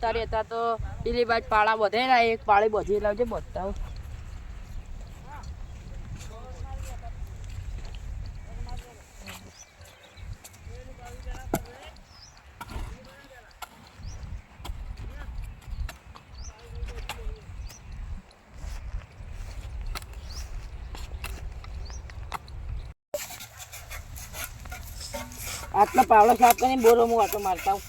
તારે હતા તો પેલી બાજ પાળા બધે ના, એક પાળી બધી લાવજે બધા આટલો પાવડો સાફ કરીને બોરો હું આટો મારતા હું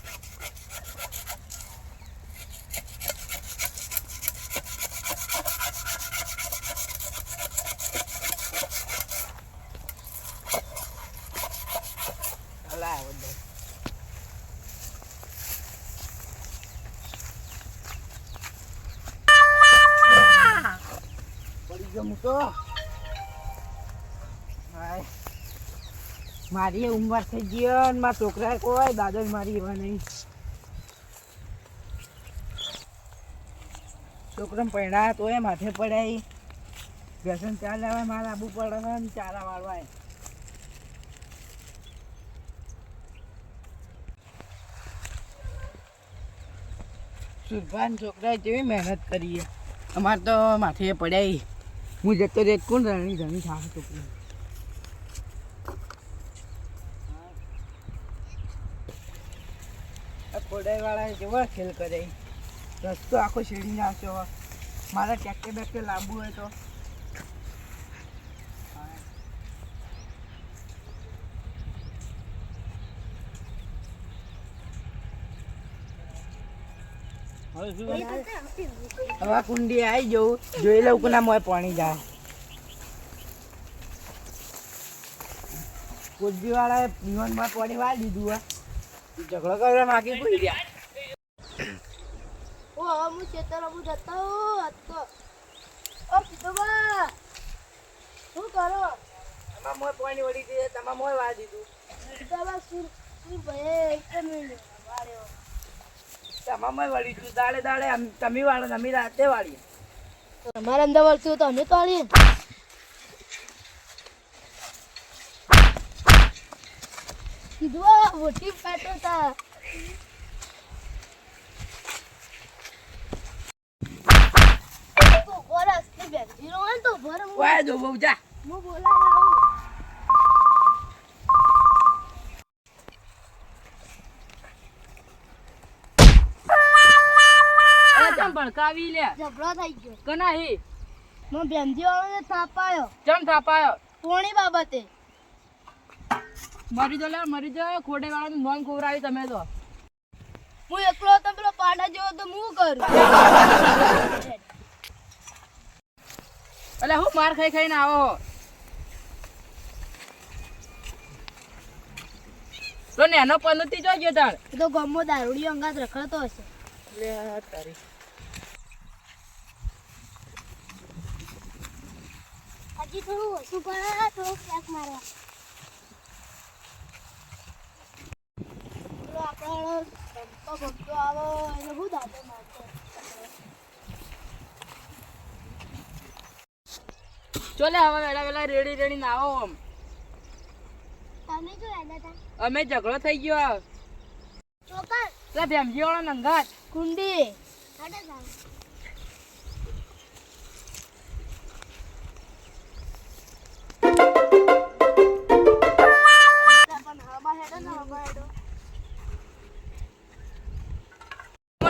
અલા, આવો દે. તો. હાય. મારી એ ઉંમર થઈ ગયો ને મારા છોકરા કોઈ દાદો મારી એવા નહીં. છોકરા પડ્યા તોય માથે પડાય વ્યસન ચા લેવા મારે આબુ પડે ને ચારા વાળવાય સુરભાન છોકરાએ જેવી મહેનત કરીએ અમારે તો માથે પડ્યા હું જતો રે કોણ રાણી રણી થાય છોકરી? આ ખોડાઈવાળા જેવો ખેલ કરે રસ્તો આખો શેડીને આવશે મારે ટ્રેક્ટર બેક્ટર લાંબુ હોય તો. હવે કુંડી આવી જવું જોઈ લઉં ના મોય પાણી જાય. કુંડી વાળાએ પીવનમાં પાણી વાળી દીધું આ ઝઘડો કરવા માંગી ભૂલી ગયા. ઓ હવે હું ખેતર હું જતો હતો. ઓ કીધું શું કરો? તમામ મોય પાણી વળી દીધું તમામ મોય વાળી દીધું. કીધું શું? શું ભાઈ એક મિનિટ. વાળ્યો. તમામ વળી દાડે દાડે તમે વાળો અમે રાતે વાળીએ. તમારે અંદર વળતું તો અમે તો વાળીએ કીધું આ મોટી પાટો તા. વાય દો બહુ જા. હું બોલાવા આવું ભડકાવી લે. ઝઘડો થઈ ગયો. કના હે મો બેનજી વાળો થાપાયો ચમ થાપાયો કોણી બાબતે? મરી જો લે મરી જો ખોડે વાળાનું નોમ ખવડાવી તમે તો. હું એકલો હતો પેલો પાડા જેવો તો હું કરું? એટલે હું માર ખાઈ ખાઈને આવો. તો નેનો પનોતી જો ગયો તાર. તો ગમો દારૂડી અંગાત રખડતો હશે. લે તારી. હજી થોડું ઓછું પડે તો ક્યાંક મારે. આપણો ધમકો ભમકો આવો એને હું દાદો મારતો ચોલે હવે વેલા વેલા રેડી રેડી ના આવો આમ. તમે જો આવ્યા અમે ઝઘડો થઈ ગયો ચોકર એટલે ભેમજી વાળો નંગાત કુંડી.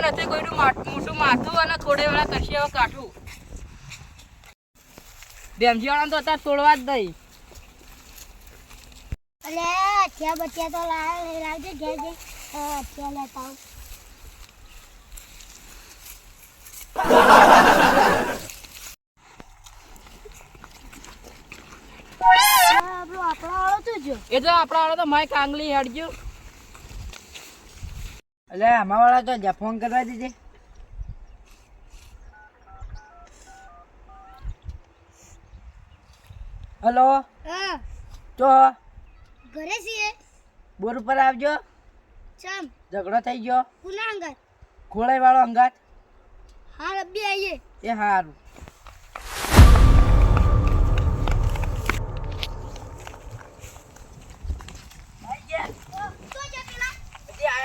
નથી કોઈનું મોટું માથું અને થોડે વેળા કરશે હવે કાઠું વાળા તો અત્યારે તોડવા જ નહીં અલે બટિયા તો લાવજે ઘેર જઈ અત્યારે લેતા આવું આપણો આપણો વાળો તો જો એ તો આપણા વાળા તો માય કાંગલી હેડજો. એટલે આમાં વાળા તો ફોન કરવા દીધે હલો? હા. ચો ઘરે છીએ. બોર ઉપર આવજો. ચમ. ઝઘડો થઈ ગયો. કુના અંગાત? ખોળાઈ વાળો અંગાત. હા રબ્બી આવીએ એ સારું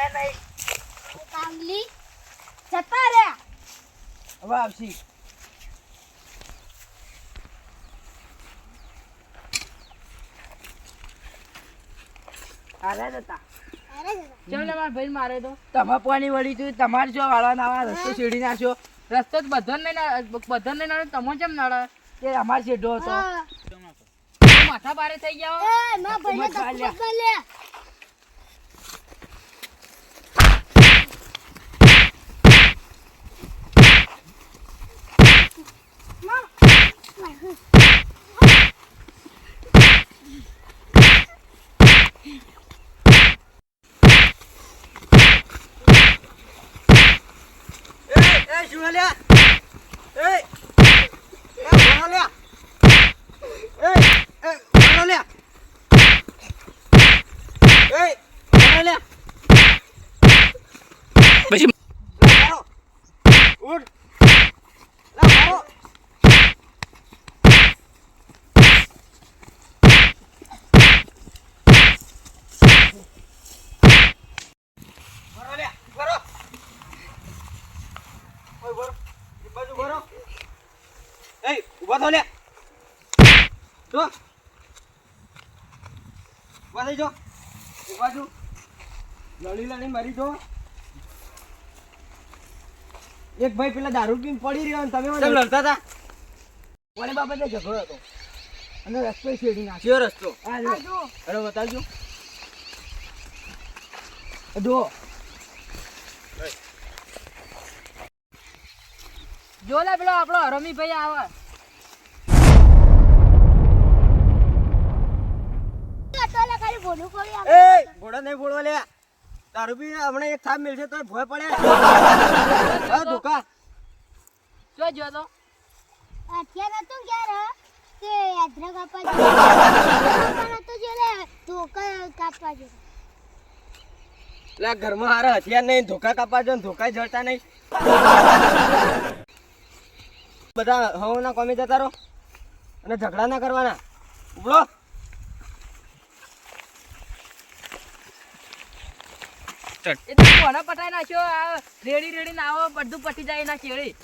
તો જા પેલા હજી આયા નહીં કાંગલી જતા રહ્યા હવે આવશી અરે જતા ચમ લે ભાઈ મારે તો. તમારે પાણી વળી તું તમારે જો વાળા નાવા રસ્તો શેડી નાખ્યો રસ્તો જ બધાને નહીં ના- બધાને નહીં નાડે તમો કેમ નાડે કે અમાર સીધો હતો માથા બારે થઈ ગયા શું લ્યા એ એ ભણો લ્યા એ એ ભણો લ્યા એ ભણો લ્યા પછી ઉઠ લા ભણો ભણો લ્યા ભણો ઓય ભરો એ બાજુ ભરો એ ઊભા થો લે. જો. ઊભા થઈ જો. ઊભા છું. લડી લડી મરી જો. એક ભાઈ પેલા દારૂ પીને પડી રહ્યો અને તમે કેમ લડતા હતા? કોને બાબતે ઝઘડો હતો? અને રસ્તો છેડી નાખ્યો. રસ્તો? અરે બતાવજો. જો જો લે પેલો આપણો હરમી ભાઈ આવે. એ ઘોડા નહીં બોલવા લે તારું બી હમણાં એક થાપ મિલશે તો ભોય પડે. હા ધોકા. જો જો તો અત્યારે તું ક્યારે તે યાત્રા કાપવા જો તો જો લે ધોકા કાપવા જવાનું. એટલે ઘરમાં હારા હથિયાર નહીં ધોકા કાપા જો ને ધોકા જળતા નહીં. બધા હવના કોમી જતા રહો અને ઝઘડા ના કરવાના. ઉભળો એ તો કોને પટાઈ નાખ્યો? આ રેડી રેડી ના આવો, બધું પટી જાય ના કેળી